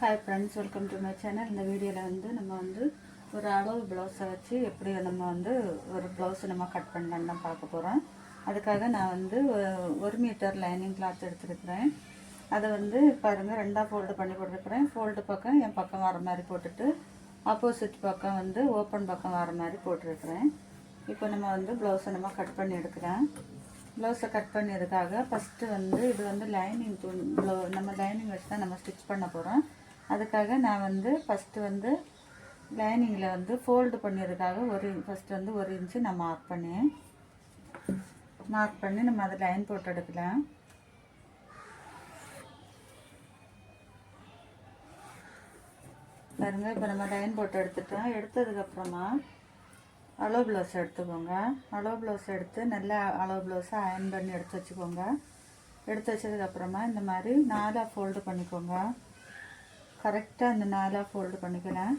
Hi friends welcome to my channel இந்த வீடியோவில் வந்து நம்ம வந்து ஒரு அளவு ப்ளவுஸை வச்சு எப்படி நம்ம வந்து ஒரு ப்ளவுஸ் நம்ம கட் பண்ணலான்னு தான் பார்க்க போகிறோம் அதுக்காக நான் வந்து ஒரு மீட்டர் லைனிங் கிளாத் எடுத்துருக்கிறேன். அதை வந்து பாருங்கள் ரெண்டாக ஃபோல்டு பண்ணி போட்டிருக்கிறேன். ஃபோல்டு பக்கம் என் பக்கம் வர மாதிரி போட்டுட்டு ஆப்போசிட் பக்கம் வந்து ஓப்பன் பக்கம் வர மாதிரி போட்டிருக்கிறேன். இப்போ நம்ம வந்து ப்ளவுஸை நம்ம கட் பண்ணி எடுக்கிறேன். ப்ளவுஸை கட் பண்ணியதுக்காக ஃபஸ்ட்டு வந்து இது வந்து லைனிங் துணி ப்ளவு நம்ம லைனிங் வச்சு தான் நம்ம ஸ்டிச் பண்ண போகிறோம் அதுக்காக நான் வந்து ஃபஸ்ட்டு வந்து லைனிங்கில் வந்து ஃபோல்டு பண்ணுறதுக்காக ஒரு ஃபஸ்ட்டு வந்து ஒரு இன்ச்சு நான் மார்க் பண்ணேன். மார்க் பண்ணி நம்ம அதை லைன் போட்டு எடுக்கலாம். பாருங்க இப்போ நம்ம லைன் போட்டு எடுத்துட்டோம். எடுத்ததுக்கப்புறமா அலோ ப்ளவுஸ் எடுத்துக்கோங்க. அலோ ப்ளவுஸ் எடுத்து நல்லா அலோ ப்ளவுஸை அயன் பண்ணி எடுத்து வச்சுக்கோங்க. எடுத்து வச்சதுக்கப்புறமா இந்த மாதிரி நாலாக ஃபோல்டு பண்ணிக்கோங்க. கரெக்டாக இந்த நாலாக ஃபோல்டு பண்ணிக்கலாம்.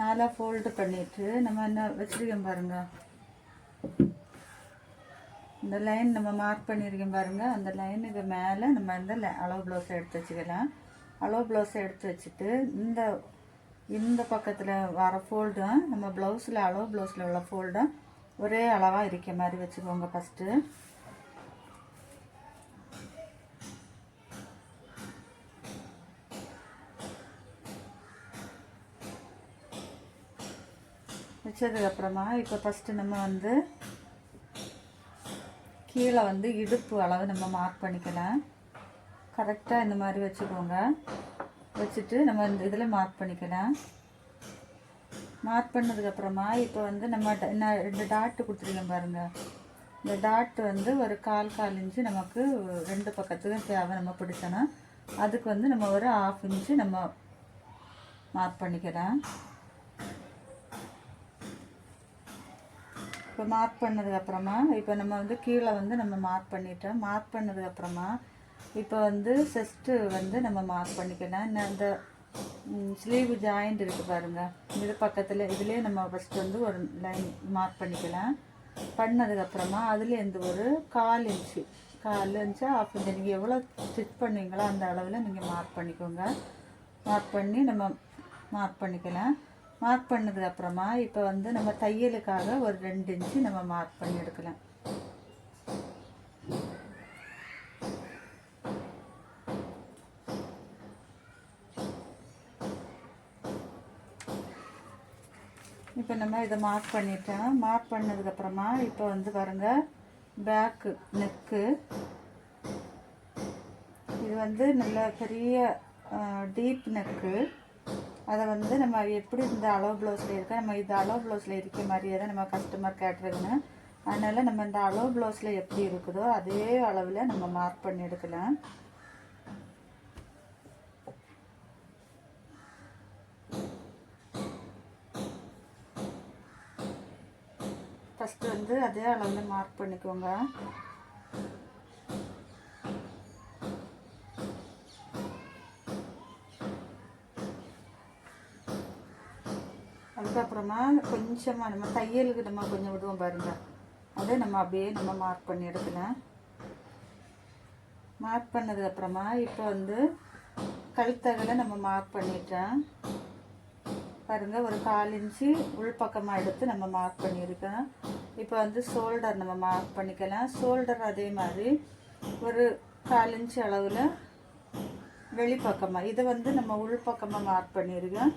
நாலாக ஃபோல்டு பண்ணிட்டு நம்ம என்ன வச்சுருக்கோம் பாருங்க. இந்த லைன் நம்ம மார்க் பண்ணியிருக்கோம் பாருங்க. அந்த லைனுக்கு மேலே நம்ம இந்த அளவு ப்ளவுஸை எடுத்து வச்சுக்கலாம். அளவு ப்ளவுஸை எடுத்து வச்சுட்டு இந்த இந்த பக்கத்தில் வர ஃபோல்டும் நம்ம ப்ளவுஸில் அளவு ப்ளவுஸில் உள்ள ஃபோல்டும் ஒரே அளவாக இருக்க மாதிரி வச்சுக்கோங்க ஃபஸ்ட்டு வச்சதுக்கப்புறமா இப்போ ஃபஸ்ட்டு நம்ம வந்து கீழே வந்து இடுப்பு அளவு நம்ம மார்க் பண்ணிக்கலாம். கரெக்டாக இந்த மாதிரி வச்சுக்கோங்க. வச்சுட்டு நம்ம இந்த இதில் மார்க் பண்ணிக்கலாம். மார்க் பண்ணதுக்கப்புறமா இப்போ வந்து நம்ம ட- என்ன ரெண்டு டாட்டு கொடுத்துருக்கோம் பாருங்கள் இந்த டாட் வந்து ஒரு கால் கால் இன்ச்சு நமக்கு ரெண்டு பக்கத்துக்கும் தேவை நம்ம பிடிச்சோன்னா அதுக்கு வந்து நம்ம ஒரு ஆஃப் இன்ச்சு நம்ம மார்க் பண்ணிக்கலாம். இப்போ மார்க் பண்ணதுக்கப்புறமா இப்போ நம்ம வந்து கீழே வந்து நம்ம மார்க் பண்ணிட்டோம். மார்க் பண்ணதுக்கப்புறமா இப்போ வந்து செஸ்ட்டு வந்து நம்ம மார்க் பண்ணிக்கலாம் இந்த ஸ்லீவ் ஜாயிண்ட் இருக்குது பாருங்கள் இது பக்கத்தில் இதுலேயே நம்ம ஃபஸ்ட்டு வந்து ஒரு லைன் மார்க் பண்ணிக்கலாம். பண்ணதுக்கப்புறமா அதுலேருந்து ஒரு கால் இன்ச்சு கால் இன்ச்சு ஆஃப் இன்ச்சு நீங்கள் எவ்வளோ ஸ்டிச் பண்ணுவீங்களோ அந்த அளவில் நீங்கள் மார்க் பண்ணிக்கோங்க. மார்க் பண்ணி நம்ம மார்க் பண்ணிக்கலாம். மார்க் பண்ணதுக்கப்புறமா இப்போ வந்து நம்ம தையலுக்காக ஒரு ரெண்டு இன்ச்சு நம்ம மார்க் பண்ணி எடுக்கலாம். இப்போ நம்ம இதை மார்க் பண்ணிட்டேன் மார்க் பண்ணதுக்கப்புறமா இப்போ வந்து பாருங்க பேக்கு நெக்கு இது வந்து நல்ல பெரிய டீப் நெக்கு அதை வந்து நம்ம எப்படி இந்த அளவு ப்ளவுஸில் இருக்க நம்ம இந்த அளவு ப்ளவுஸில் இருக்க மாதிரியே தான் நம்ம கஸ்டமர் கேட்டுருக்குன்னு. அதனால் நம்ம இந்த அளவு ப்ளவுஸில் எப்படி இருக்குதோ அதே அளவில் நம்ம மார்க் பண்ணி எடுக்கலாம். ஃபஸ்ட்டு வந்து அதே அளவில் மார்க் பண்ணிக்கோங்க. அதுக்கப்புறமா கொஞ்சமாக நம்ம தையலுக்கு நம்ம கொஞ்சம் விடுவோம் பாருங்க. அதை நம்ம அப்படியே நம்ம மார்க் பண்ணி எடுக்கலாம் மார்க் பண்ணதுக்கப்புறமா இப்போ வந்து கழுத்தகலை நம்ம மார்க் பண்ணிட்டோம் பாருங்கள் ஒரு கால் இன்ச்சு உள்பக்கமாக எடுத்து நம்ம மார்க் பண்ணியிருக்கோம் இப்போ வந்து ஷோல்டர் நம்ம மார்க் பண்ணிக்கலாம். ஷோல்டர் அதே மாதிரி ஒரு கால் இன்ச்சு அளவில் வெளிப்பக்கமாக இதை வந்து நம்ம உள்பக்கமாக மார்க் பண்ணியிருக்கோம்.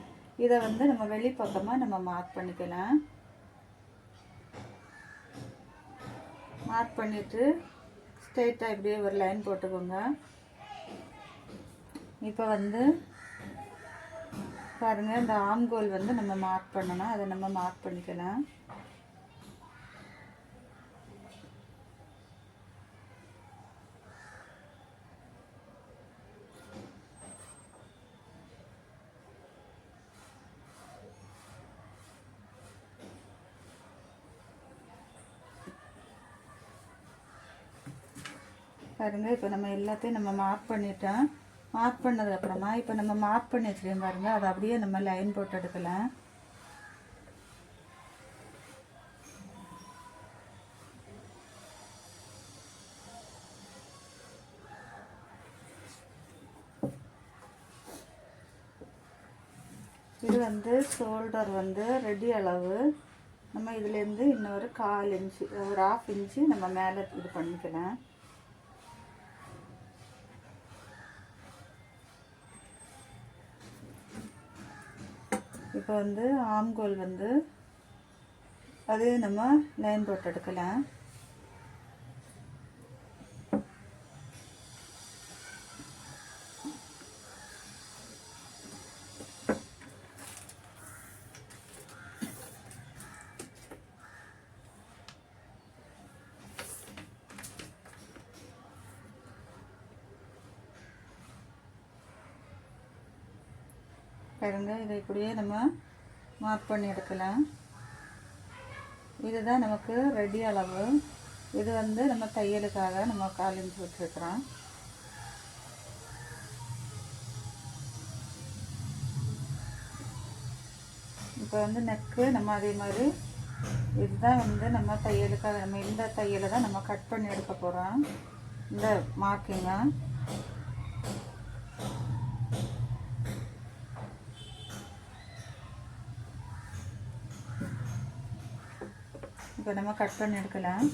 இதை வந்து நம்ம வெளிப்பக்கமாக நம்ம மார்க் பண்ணிக்கலாம். மார்க் பண்ணிவிட்டு ஸ்ட்ரெயிட்டாக இப்படியே ஒரு லைன் போட்டுக்கோங்க. இப்போ வந்து பாருங்க இந்த ஆம்கோல் வந்து நம்ம மார்க் பண்ணணும். அதை நம்ம மார்க் பண்ணிக்கலாம். பாருங்க இப்போ நம்ம எல்லாத்தையும் நம்ம மார்க் பண்ணிட்டோம். மார்க் பண்ணதுக்கப்புறமா இப்போ நம்ம மார்க் பண்ணி வச்சுருக்கோம் பாருங்கள் அதை அப்படியே நம்ம லைன் போட்டு எடுக்கலாம். இது வந்து ஷோல்டர் வந்து ரெடி அளவு. நம்ம இதுலேருந்து இன்னொரு கால் இன்ச்சு ஒரு ஆஃப் இன்ச்சு நம்ம மேலே இது பண்ணிக்கலாம். இப்போ வந்து ஆம்கோல் வந்து அது நம்ம லைன் போட்டு எடுக்கலாம். பாருங்கள் இதை இப்படியே நம்ம மார்க் பண்ணி எடுக்கலாம். இதுதான் நமக்கு ரெடி அளவு. இது வந்து நம்ம தையலுக்காக நம்ம காலிஞ்சு இன்ச்சு விட்டுருக்குறோம் இப்போ வந்து நெக்கு நம்ம அதே மாதிரி இதுதான் வந்து நம்ம தையலுக்காக நம்ம இந்த தையலை தான் நம்ம கட் பண்ணி எடுக்க போகிறோம் இந்த மார்க்கிங்க இப்போ நம்ம கட் பண்ணி எடுக்கலாம்.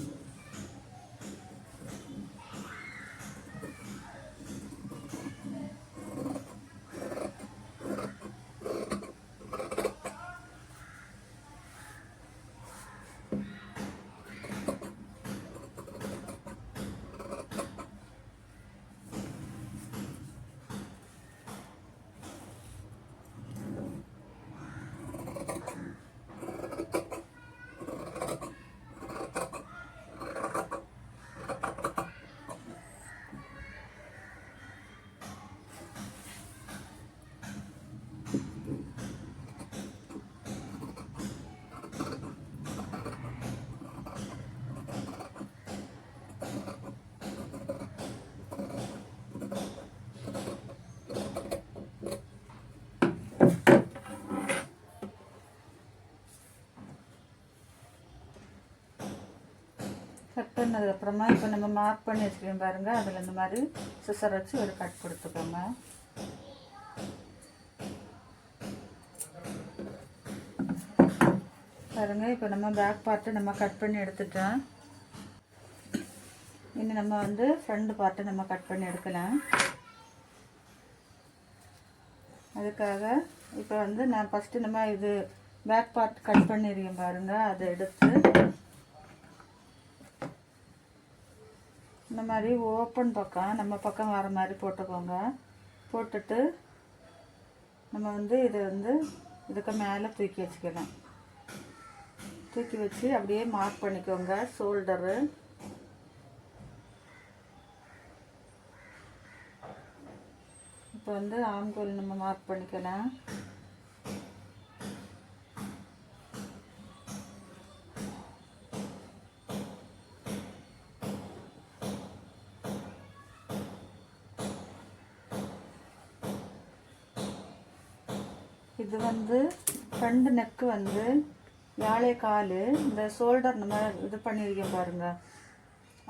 பண்ணதுக்கப்புறமா இப்போ நம்ம மார்க் பண்ணி வச்சுக்கோங்க பாருங்கள் அதில் இந்த மாதிரி சிசர் வச்சு ஒரு கட் கொடுத்துக்கோங்க. பாருங்கள் இப்போ நம்ம பேக் பார்ட்டு நம்ம கட் பண்ணி எடுத்துட்டோம். இனி நம்ம வந்து ஃப்ரண்ட் பார்ட்டை நம்ம கட் பண்ணி எடுக்கலாம். அதுக்காக இப்போ வந்து நான் ஃபஸ்ட்டு நம்ம இது பேக் பார்ட் கட் பண்ணிருக்கேன் பாருங்கள் அதை எடுத்து இந்த மாதிரி ஓப்பன் பக்கம் நம்ம பக்கம் வர மாதிரி போட்டுக்கோங்க. போட்டுட்டு நம்ம வந்து இதை வந்து இதுக்கு மேலே தூக்கி வச்சுக்கலாம். தூக்கி வச்சு அப்படியே மார்க் பண்ணிக்கோங்க ஷோல்டரு இப்போ வந்து ஆம்கோல் நம்ம மார்க் பண்ணிக்கலாம். வந்து ஃப்ரண்ட் நெக்கு வந்து யாழை கால் இந்த ஷோல்டர் நம்ம இது பண்ணியிருக்கோம் பாருங்க.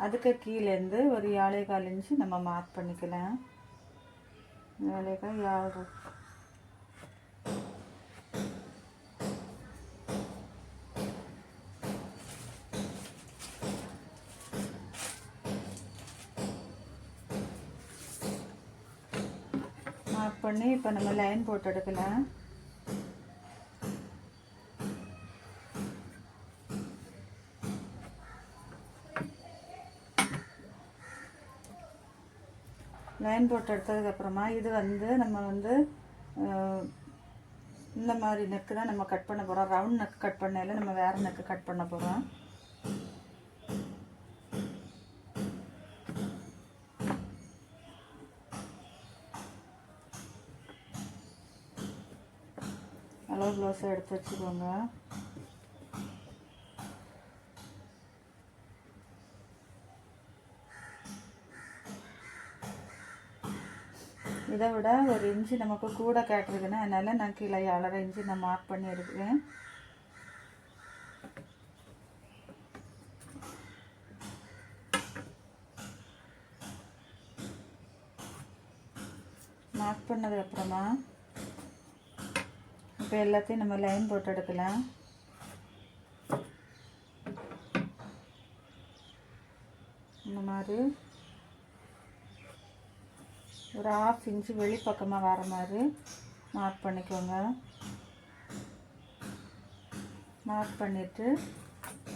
அதுக்கு கீழேருந்து ஒரு யாழை கால் இன்ச்சு நம்ம மார்க் பண்ணிக்கலாம். யாழை கால் யாழ் மார்க் பண்ணி இப்போ நம்ம லைன் போட்டு எடுக்கலாம். லைன் போட்டு எடுத்ததுக்கப்புறமா இது வந்து நம்ம வந்து இந்த மாதிரி நெக்கு தான் நம்ம கட் பண்ண போகிறோம் ரவுண்ட் நெக் கட் பண்ணையில் நம்ம வேறு நெக்கு கட் பண்ண போகிறோம் அளவு ப்ளவுஸை எடுத்து வச்சுக்கோங்க. இதை விட ஒரு இன்ச்சு நமக்கு கூட கேட்டிருக்குன்னா அதனால் நான் கீழே ஏழரை இன்ச்சு நான் மார்க் பண்ணி எடுக்கிறேன். மார்க் பண்ணதுக்கப்புறமா இப்போ எல்லாத்தையும் நம்ம லைன் போட்டு எடுக்கலாம். இந்த மாதிரி. ஒரு ஆஃப் இன்ச்சு வெளிப்பக்கமாக வர மாதிரி மார்க் பண்ணிக்கோங்க. மார்க் பண்ணிவிட்டு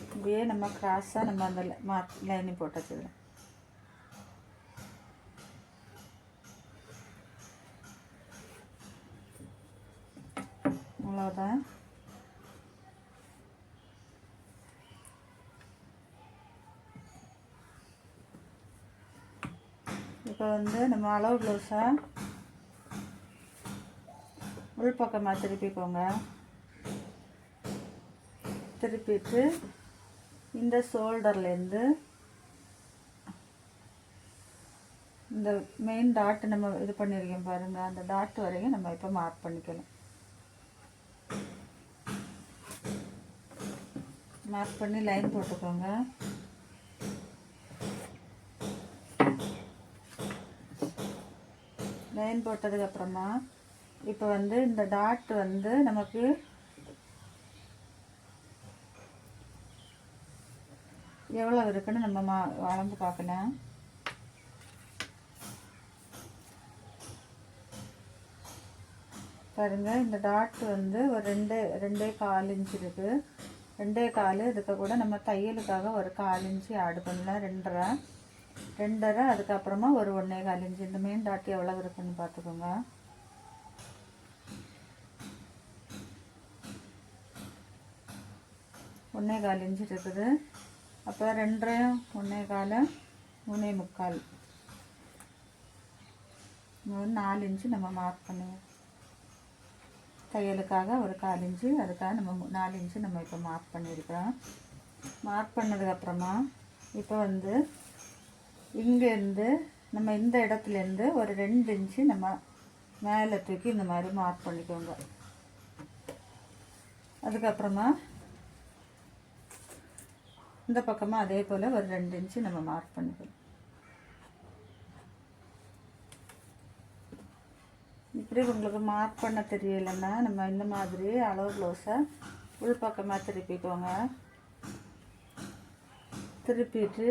இப்படியே நம்ம க்ராஸாக நம்ம அந்த மார்க் லைனிங் போட்டு வச்சுக்கலாம் அவ்வளோதான் இப்போ வந்து நம்ம அளவு ப்ளவுஸை உள்பக்கமாக திருப்பிக்கோங்க. திருப்பிட்டு இந்த ஷோல்டர்லேருந்து இந்த மெயின் டாட் நம்ம இது பண்ணியிருக்கோம் பாருங்கள் அந்த டாட் வரையும் நம்ம இப்போ மார்க் பண்ணிக்கலாம் மார்க் பண்ணி லைன் போட்டுக்கோங்க. லைன் போட்டதுக்கப்புறமா இப்போ வந்து இந்த டாட் வந்து நமக்கு எவ்வளோ இருக்குன்னு நம்ம மா வளர்ந்து பார்க்கலாம் பாருங்க இந்த டாட் வந்து ஒரு ரெண்டு ரெண்டே கால் இன்ச்சு இருக்குது ரெண்டே கால் இதுக்கு கூட நம்ம தையலுக்காக ஒரு கால் இன்ச்சு ஆட் பண்ணலாம் ரெண்டரை. ரெண்டரை அதுக்கப்புறமா ஒரு ஒன்றே கால் இன்ச்சு. இந்த மெயின் டாட்டி எவ்வளோ இருக்குன்னு பார்த்துக்கோங்க. ஒன்றே கால் இன்ச்சு இருக்குது. அப்போ ரெண்டரை ஒன்றே கால் மூணே முக்கால். ஒரு நாலு இன்ச்சு நம்ம மார்க் பண்ணுவோம் தையலுக்காக ஒரு கால் இன்ச்சு. அதுக்காக நம்ம மு- நாலு இன்ச்சு நம்ம இப்போ மார்க் பண்ணியிருக்கிறோம். மார்க் பண்ணதுக்கப்புறமா இப்போ வந்து இங்கேருந்து நம்ம இந்த இடத்துலேருந்து ஒரு ரெண்டு இன்ச்சு நம்ம மேலே தூக்கி இந்த மாதிரி மார்க் பண்ணிக்கோங்க. அதுக்கப்புறமா இந்த பக்கமாக அதே போல் ஒரு ரெண்டு இன்ச்சு நம்ம மார்க் பண்ணிக்கணும். இப்படி உங்களுக்கு மார்க் பண்ண தெரியலைன்னா நம்ம இந்த மாதிரி அளவு ப்ளவுஸை உள் பக்கமாக திருப்பிக்கோங்க. திருப்பிட்டு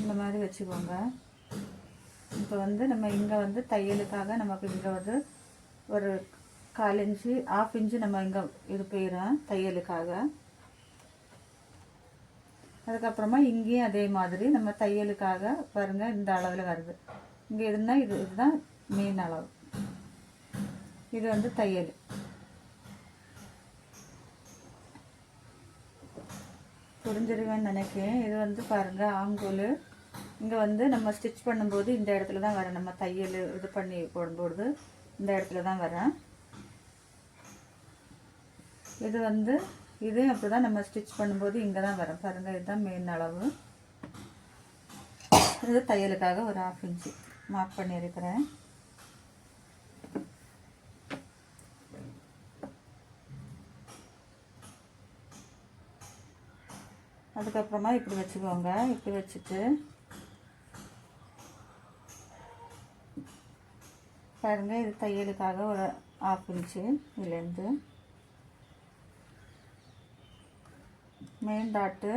இந்த மாதிரி வச்சுக்கோங்க. இப்போ வந்து நம்ம இங்கே வந்து தையலுக்காக நமக்கு இங்கே வந்து ஒரு கால் இன்ச்சு ஆஃப் இன்ச்சு நம்ம இங்கே இது போயிடும் தையலுக்காக. அதுக்கப்புறமா இங்கேயும் அதே மாதிரி நம்ம தையலுக்காக பாருங்கள் இந்த அளவில் வருது. இங்கே இருந்தால் இது இதுதான் மெயின் அளவு. இது வந்து தையல். புரிஞ்சிருவேன்னு நினைக்கிறேன். இது வந்து பாருங்கள் ஆங்கோல். இங்கே வந்து நம்ம ஸ்டிச் பண்ணும்போது இந்த இடத்துல தான் வரேன். நம்ம தையல் இது பண்ணி போடும்போது இந்த இடத்துல தான் வரேன். இது வந்து இதையும் அப்படி தான் நம்ம ஸ்டிச் பண்ணும்போது இங்கே தான் வரும் பாருங்கள் இதுதான் மெயின் அளவு. இது தையலுக்காக ஒரு ஹாஃப் இன்ச்சு மார்க் பண்ணியிருக்கிறேன். அதுக்கப்புறமா இப்படி வச்சுக்கோங்க. இப்படி வச்சுட்டு பாருங்கள் இது தையலுக்காக ஒரு ஆஃப் இன்ச்சு இதுலேருந்து மெயின் டாட்டு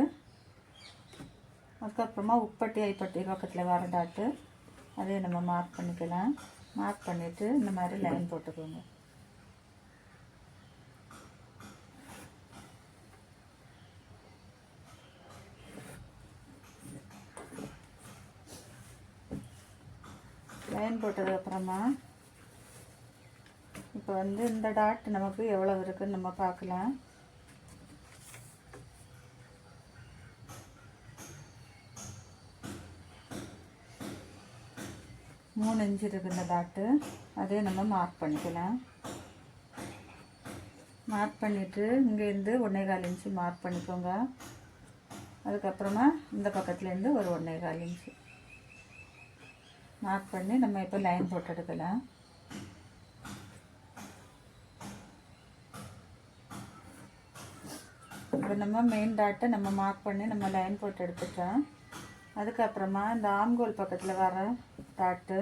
அதுக்கப்புறமா உப்பட்டி ஐப்பட்டி பக்கத்தில் வர டாட்டு அதையும் நம்ம மார்க் பண்ணிக்கலாம். மார்க் பண்ணிவிட்டு இந்த மாதிரி லைன் போட்டுக்கோங்க. லைன் போட்டதுக்கப்புறமா இப்போ வந்து இந்த டாட் நமக்கு எவ்வளோ இருக்குதுன்னு நம்ம பார்க்கலாம். மூணு இன்ச்சு இருக்கு இந்த டாட்டு. அதே நம்ம மார்க் பண்ணிக்கலாம். மார்க் பண்ணிவிட்டு இங்கேருந்து ஒன்றே கால் இன்ச்சு மார்க் பண்ணிக்கோங்க. அதுக்கப்புறமா இந்த பக்கத்துலேருந்து ஒரு ஒன்றே கால் இன்ச்சு. மார்க் பண்ணி நம்ம இப்போ லைன் போட்டு எடுக்கலாம். இப்போ நம்ம மெயின் டாட்டை நம்ம மார்க் பண்ணி நம்ம லைன் போட்டு எடுத்துட்டோம் அதுக்கப்புறமா இந்த ஆம்கோல் பக்கத்தில் வர டாட்டு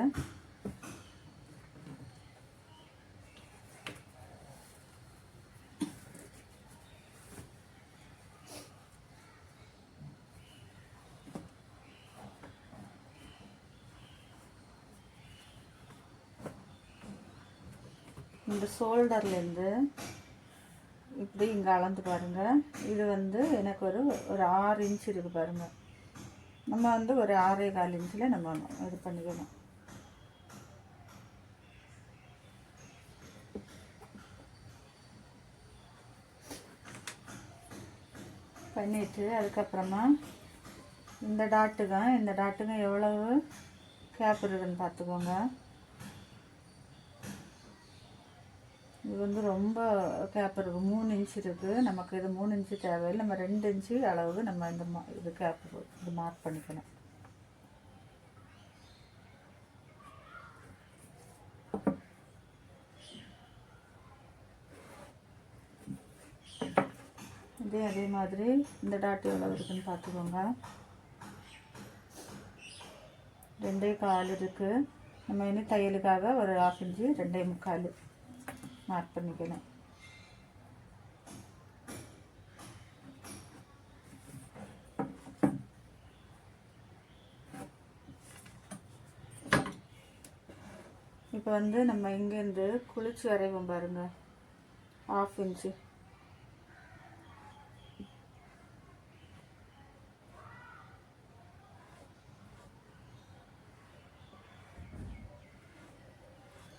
இந்த ஷோல்டர்லேருந்து இப்படி இங்கே அளந்து பாருங்கள் இது வந்து எனக்கு ஒரு ஒரு ஆறு இன்ச் இருக்குது பாருங்கள் நம்ம வந்து ஒரு ஆறே கால் இன்ச்சில் நம்ம இது பண்ணிக்கணும் பண்ணிட்டு அதுக்கப்புறமா இந்த டாட்டுங்க இந்த டாட்டுங்க எவ்வளவு கேப் இருக்குதுன்னு பார்த்துக்கோங்க. இது வந்து ரொம்ப கேப் இருக்குது மூணு இன்ச் இருக்குது நமக்கு இது மூணு இன்ச்சு தேவையில்லை. நம்ம ரெண்டு இன்ச்சு அளவுக்கு நம்ம இந்த மா இது கேப் இது மார்க் பண்ணிக்கணும். இதே அதே மாதிரி இந்த டாட் எவ்வளோ இருக்குதுன்னு பார்த்துக்கோங்க. ரெண்டே கால் இருக்குது நம்ம இனி தையலுக்காக ஒரு ஆஃப் இன்ச்சு ரெண்டே முக்கால். மார்க் பண்ணிக்கணும். இப்போ வந்து நம்ம இங்கேருந்து குளிச்சு வரைவோம் பாருங்க. ஆஃப் இன்ச்சு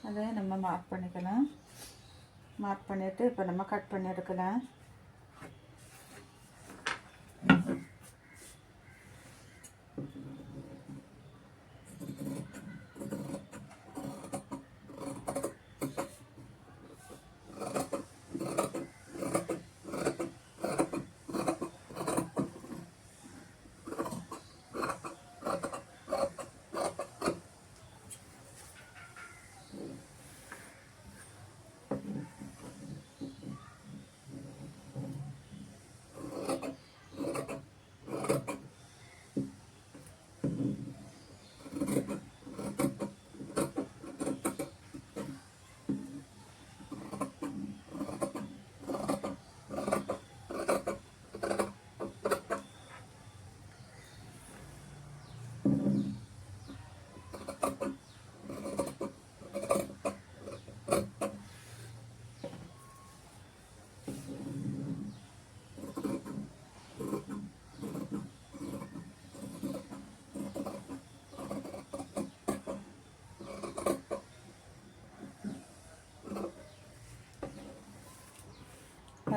அதை நம்ம மார்க் பண்ணிக்கலாம். மார்க் பண்ணிவிட்டு இப்போ நம்ம கட் பண்ணி எடுக்கலாம்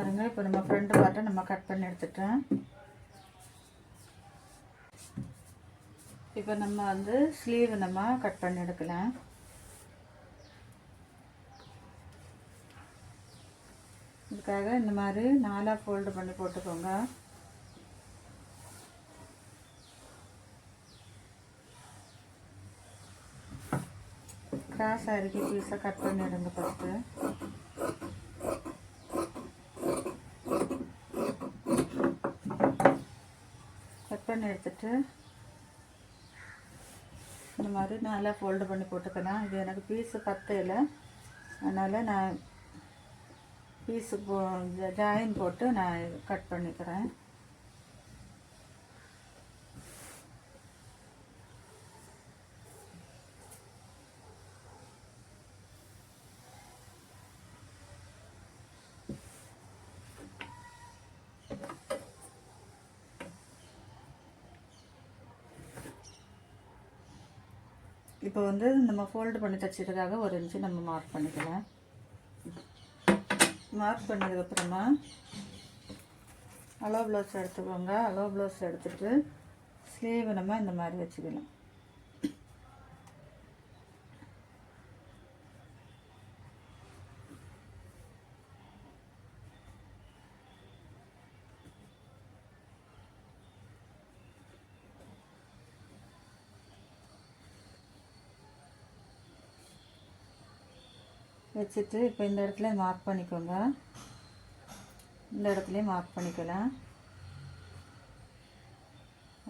பாருங்கள் இப்போ நம்ம ஃப்ரண்ட் பார்ட்டை நம்ம கட் பண்ணி எடுத்துட்டேன். இப்போ நம்ம வந்து ஸ்லீவ் நம்ம கட் பண்ணி எடுக்கலாம். இதுக்காக இந்த மாதிரி நாலாக ஃபோல்டு பண்ணி போட்டுக்கோங்க. கிராஸ் அருகே பீஸாக கட் பண்ணிடுங்க ஃபஸ்ட்டு கட் பண்ணி எடுத்துட்டு இந்த மாதிரி நல்லா ஃபோல்டு பண்ணி போட்டுக்கலாம் இது எனக்கு பீஸு பத்தையில் அதனால் நான் பீஸு போ ஜாயின் போட்டு நான் கட் பண்ணிக்கிறேன். இப்போ வந்து நம்ம ஃபோல்டு பண்ணி தைச்சதுக்காக ஒரு இன்ச்சு நம்ம மார்க் பண்ணிக்கலாம். மார்க் பண்ணதுக்கப்புறமா அலோ ப்ளவுஸ் எடுத்துக்கோங்க. அலோ ப்ளவுஸ் எடுத்துகிட்டு ஸ்லீவ் நம்ம இந்த மாதிரி வச்சுக்கலாம். வச்சுட்டு இப்போ இந்த இடத்துல மார்க் பண்ணிக்கோங்க. இந்த இடத்துலையும் மார்க் பண்ணிக்கலாம்.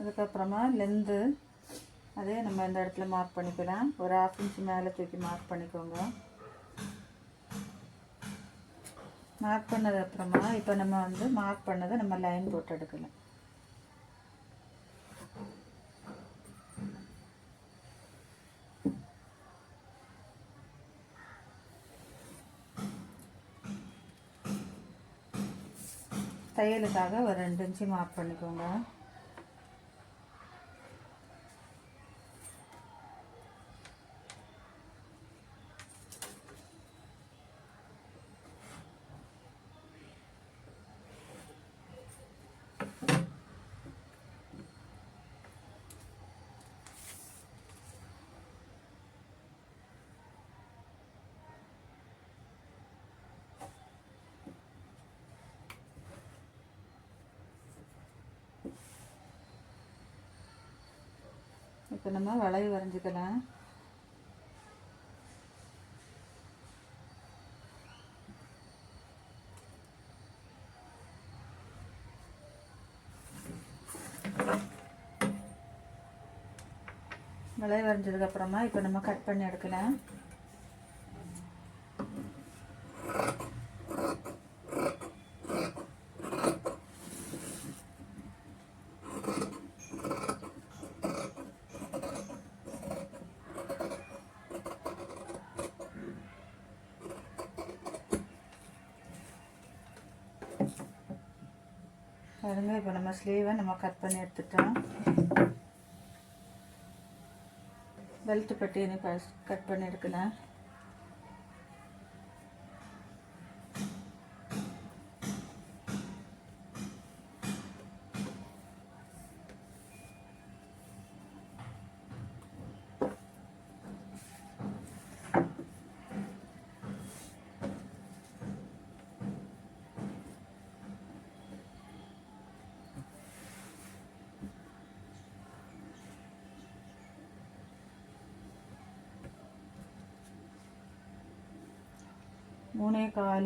அதுக்கப்புறமா லென்த்து அதே நம்ம இந்த இடத்துல மார்க் பண்ணிக்கலாம். ஒரு ஹாஃப் இன்ச் மேலே தூக்கி மார்க் பண்ணிக்கோங்க. மார்க் பண்ணதுக்கப்புறமா இப்போ நம்ம வந்து மார்க் பண்ணதை நம்ம லைன் போட்டு எடுக்கலாம். தையலுக்காக ஒரு ரெண்டு இன்ச்சு மார்க் பண்ணிக்கோங்க. இப்போ நம்ம வளைவு வரைஞ்சிக்கலாம். வளைவு வரைஞ்சதுக்கு அப்புறமா இப்போ நம்ம கட் பண்ணி எடுக்கலாம் பாருங்க இப்போ நம்ம ஸ்லீவை நம்ம கட் பண்ணி எடுத்துட்டோம். பெல்ட் பட்டி கட் பண்ணி எடுக்கலாம்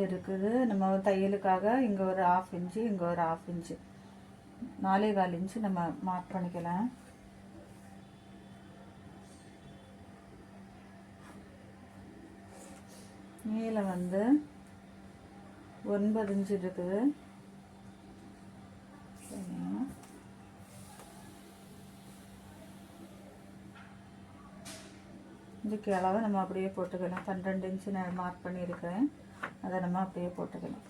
இருக்குது. நம்ம தையலுக்காக இங்கே ஒரு ஆஃப் இன்ச்சு இங்கே ஒரு ஆஃப் இன்ச்சு நாலே கால் இன்ச்சு நம்ம மார்க் பண்ணிக்கலாம். நீளம் வந்து ஒன்பது இன்ச்சு இருக்குது. இதுக்கு அளவு நம்ம அப்படியே போட்டுக்கலாம். பன்னெண்டு இன்ச்சு நான் மார்க் பண்ணியிருக்கேன். அதை நம்ம அப்படியே போட்டுக்கலாம்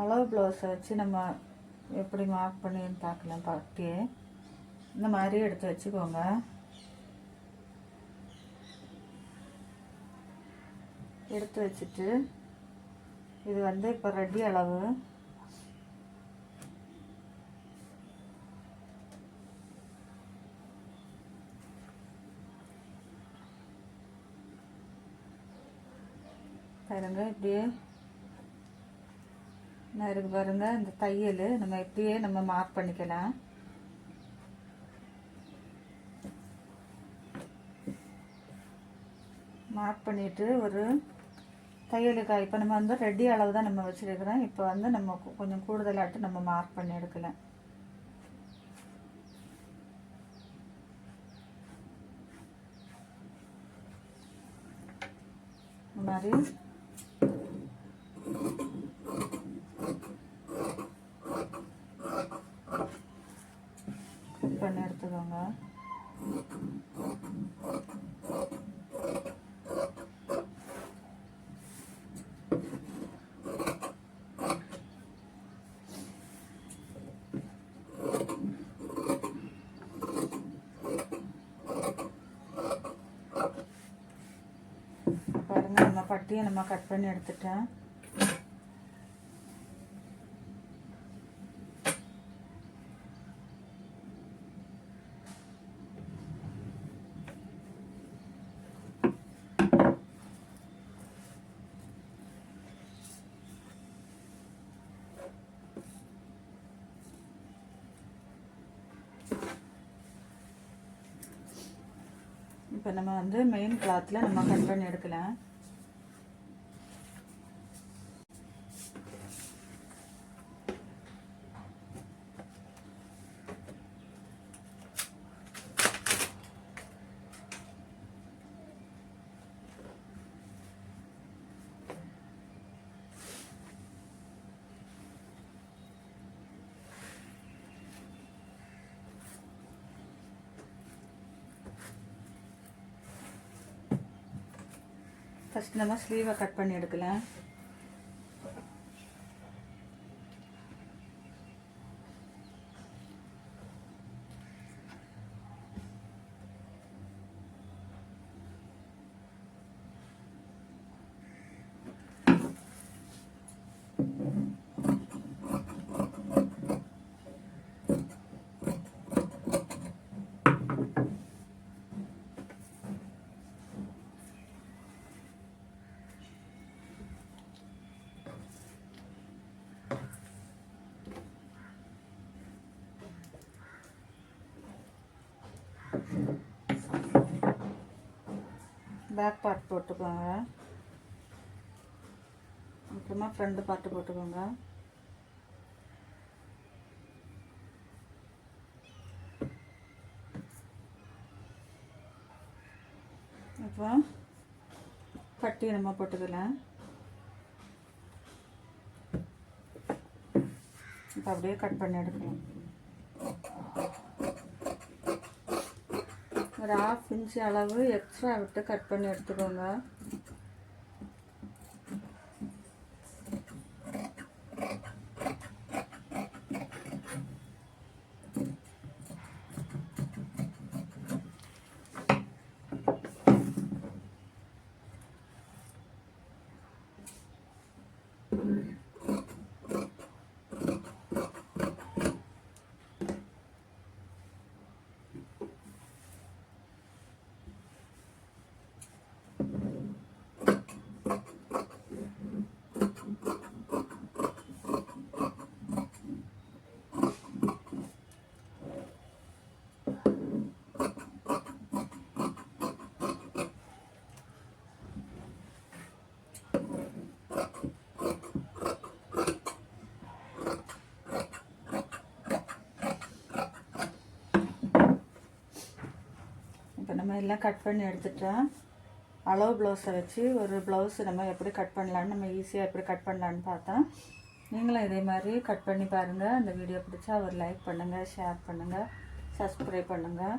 அளவு ப்ளவுஸை வச்சு நம்ம எப்படி மார்க் பண்ணின்னு பார்க்கலாம். பட்டியே இந்த மாதிரி எடுத்து வச்சுக்கோங்க. எடுத்து வச்சுட்டு இது வந்து இப்போ ரெடி அளவு. பாருங்க இப்படியே. இருக்கு பாருங்க இந்த தையல். நம்ம இப்படியே நம்ம மார்க் பண்ணிக்கலாம். மார்க் பண்ணிட்டு ஒரு தையலுக்காக இப்போ நம்ம வந்து ரெடி அளவு தான் நம்ம வச்சுருக்கிறோம். இப்போ வந்து நம்ம கொஞ்சம் கூடுதலாட்டு நம்ம மார்க் பண்ணி எடுக்கலாம். இந்த மாதிரி. கட் பண்ணி எடுத்துக்கோங்க. பாருங்கள் நம்ம பட்டியை நம்ம கட் பண்ணி எடுத்துட்டேன் இப்போ நம்ம வந்து மெயின் கிளாத்தில் நம்ம கட் பண்ணி எடுக்கலாம் ஃபஸ்ட் நம்ம ஸ்லீவை கட் பண்ணி எடுக்கலாம் பேக் பார்ட் போட்டுக்கோங்க. அப்புறமா ஃப்ரண்ட் பார்ட்டு போட்டுக்கோங்க. அப்புறம் பட்டி நம்ம போட்டுக்கலாம் இப்போ அப்படியே கட் பண்ணி எடுக்கலாம். ஒரு ஹாஃப் இன்ச் அளவு எக்ஸ்ட்ரா விட்டு கட் பண்ணி எடுத்துக்கோங்க இப்போ நம்ம எல்லாம் கட் பண்ணி எடுத்துட்டோம் அளவு ப்ளவுஸை வச்சு ஒரு ப்ளவுஸ் நம்ம எப்படி கட் பண்ணலான்னு நம்ம ஈஸியாக எப்படி கட் பண்ணலான்னு பார்த்தோம் நீங்களும் இதே மாதிரி கட் பண்ணி பாருங்கள் அந்த வீடியோ பிடிச்சா ஒரு லைக் பண்ணுங்கள் ஷேர் பண்ணுங்கள் சப்ஸ்கிரைப் பண்ணுங்கள்